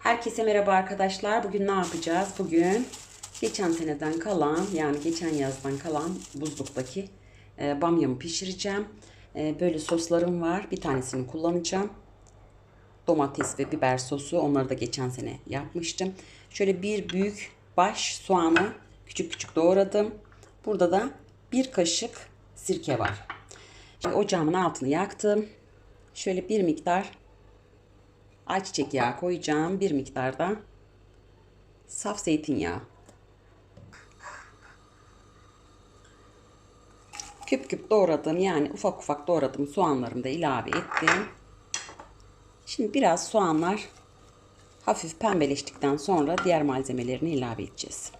Herkese merhaba arkadaşlar. Bugün ne yapacağız? Bugün geçen seneden kalan yani geçen yazdan kalan buzluktaki e, bamyamı pişireceğim. E, böyle soslarım var. Bir tanesini kullanacağım. Domates ve biber sosu. Onları da geçen sene yapmıştım. Şöyle bir büyük baş soğanı küçük küçük doğradım. Burada da bir kaşık sirke var. Şimdi ocağımın altını yaktım. Şöyle bir miktar ayçiçek yağı koyacağım. Bir miktar da saf zeytinyağı. Küp küp doğradım yani ufak ufak doğradım soğanlarımı da ilave ettim. Şimdi biraz soğanlar hafif pembeleştikten sonra diğer malzemelerini ilave edeceğiz.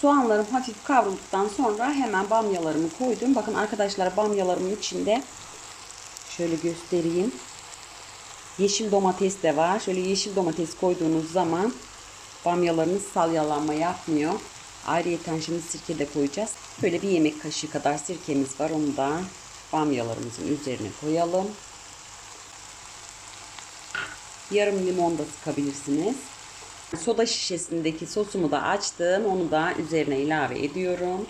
Soğanlarım hafif kavrulduktan sonra hemen bamyalarımı koydum. Bakın arkadaşlar bamyalarımın içinde şöyle göstereyim. Yeşil domates de var. Şöyle yeşil domates koyduğunuz zaman bamyalarınız salyalanma yapmıyor. Ayrıyeten şimdi sirke de koyacağız. Böyle bir yemek kaşığı kadar sirkemiz var. Onu da bamyalarımızın üzerine koyalım. Yarım limon da sıkabilirsiniz. Soda şişesindeki sosumu da açtım. Onu da üzerine ilave ediyorum.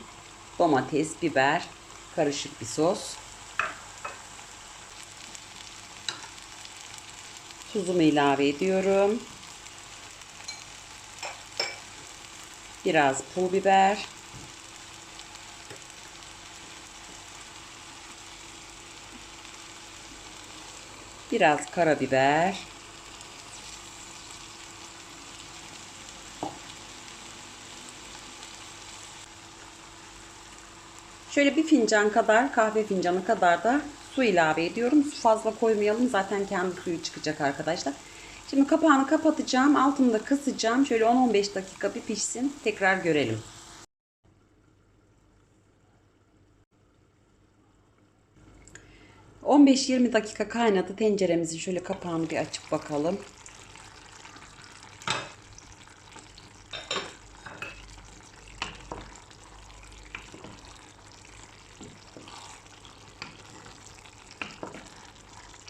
Domates, biber, karışık bir sos. Tuzumu ilave ediyorum. Biraz pul biber. Biraz karabiber. Şöyle bir fincan kadar kahve fincanı kadar da su ilave ediyorum. Su fazla koymayalım. Zaten kendi suyu çıkacak arkadaşlar. Şimdi kapağını kapatacağım. Altını da kısacağım. Şöyle 10-15 dakika bir pişsin. Tekrar görelim. ...15-20 dakika kaynadı tenceremizin şöyle kapağını bir açıp bakalım.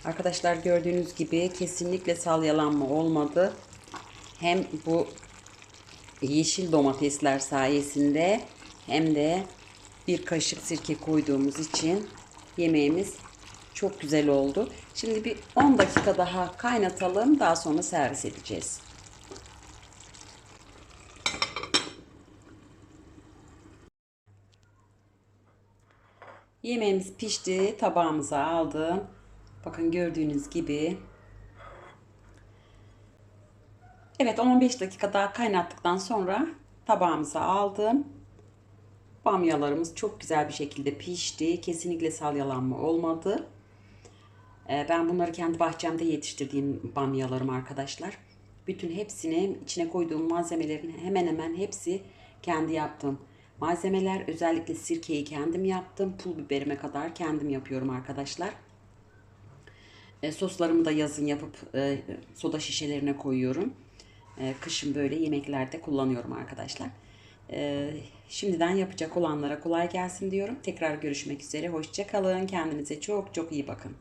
Arkadaşlar gördüğünüz gibi kesinlikle salyalanma olmadı. Hem bu yeşil domatesler sayesinde hem de bir kaşık sirke koyduğumuz için yemeğimiz çok güzel oldu. Şimdi bir 10 dakika daha kaynatalım. Daha sonra servis edeceğiz. Yemeğimiz pişti. Tabağımıza aldım. Bakın gördüğünüz gibi. Evet 10-15 dakika daha kaynattıktan sonra tabağımıza aldım. Bamyalarımız çok güzel bir şekilde pişti. Kesinlikle salyalanma olmadı. Ee, ben bunları kendi bahçemde yetiştirdiğim bamyalarım arkadaşlar. Bütün hepsini içine koyduğum malzemelerin hemen hemen hepsi kendi yaptım. Malzemeler özellikle sirkeyi kendim yaptım. Pul biberime kadar kendim yapıyorum arkadaşlar. E, soslarımı da yazın yapıp e, soda şişelerine koyuyorum. E, kışın böyle yemeklerde kullanıyorum arkadaşlar. E, şimdiden yapacak olanlara kolay gelsin diyorum. Tekrar görüşmek üzere. Hoşçakalın. Kendinize çok çok iyi bakın.